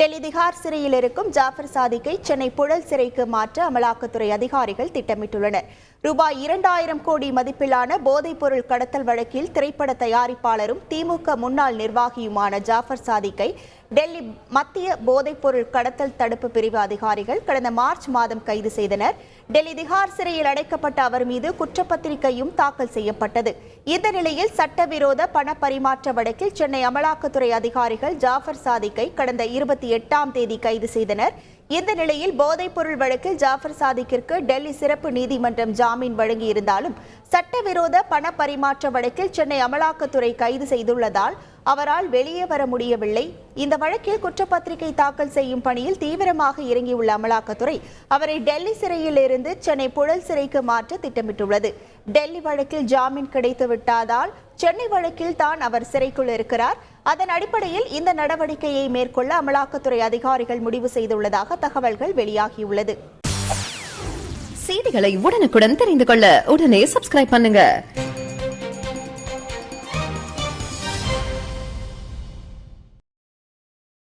டெல்லி திகார் சிறையில் இருக்கும் ஜாஃபர் சாதிக்கை சென்னை புழல் சிறைக்கு மாற்ற அமலாக்கத்துறை அதிகாரிகள் திட்டமிட்டுள்ளனர். ரூபாய் இரண்டாயிரம் கோடி மதிப்பிலான போதைப்பொருள் கடத்தல் வழக்கில் திரைப்பட தயாரிப்பாளரும் திமுக முன்னாள் நிர்வாகியுமான ஜாஃபர் சாதிக்கை டெல்லி மத்திய போதைப்பொருள் கடத்தல் தடுப்பு பிரிவு அதிகாரிகள் கடந்த மார்ச் மாதம் கைது செய்தனர். டெல்லி திகார் சிறையில் அடைக்கப்பட்ட அவர் மீது குற்றப்பத்திரிகையும் தாக்கல் செய்யப்பட்டது. இந்த நிலையில் சட்டவிரோத பண பரிமாற்ற வழக்கில் சென்னை அமலாக்கத்துறை அதிகாரிகள் ஜாஃபர் சாதிக்கை கடந்த இருபத்தி எட்டாம் தேதி கைது செய்தனர். இந்த நிலையில் போதைப்பொருள் வழக்கில் ஜாஃபர் சாதிக்கிற்கு டெல்லி சிறப்பு நீதிமன்றம் ஜாமீன் வழங்கியிருந்தாலும் சட்டவிரோத பண பரிமாற்ற வழக்கில் சென்னை அமலாக்கத்துறை கைது செய்துள்ளதால் அவரால் வெளியே வர முடியவில்லை. இந்த வழக்கில் குற்றப்பத்திரிகை தாக்கல் செய்யும் பணியில் தீவிரமாக இறங்கியுள்ள அமலாக்கத்துறை அவரை டெல்லி சிறையில் இருந்து சென்னை புழல் சிறைக்கு மாற்ற திட்டமிட்டுள்ளது. டெல்லி வழக்கில் ஜாமீன் கிடைத்து விட்டாதால் சென்னை வழக்கில் தான் அவர் சிறைக்குள் இருக்கிறார். அதன் அடிப்படையில் இந்த நடவடிக்கையை மேற்கொள்ள அமலாக்கத்துறை அதிகாரிகள் முடிவு செய்துள்ளதாக தகவல்கள் வெளியாகியுள்ளது. செய்திகளை உடனுக்குடன் தெரிந்து கொள்ள உடனே சப்ஸ்கிரைப் பண்ணுங்க.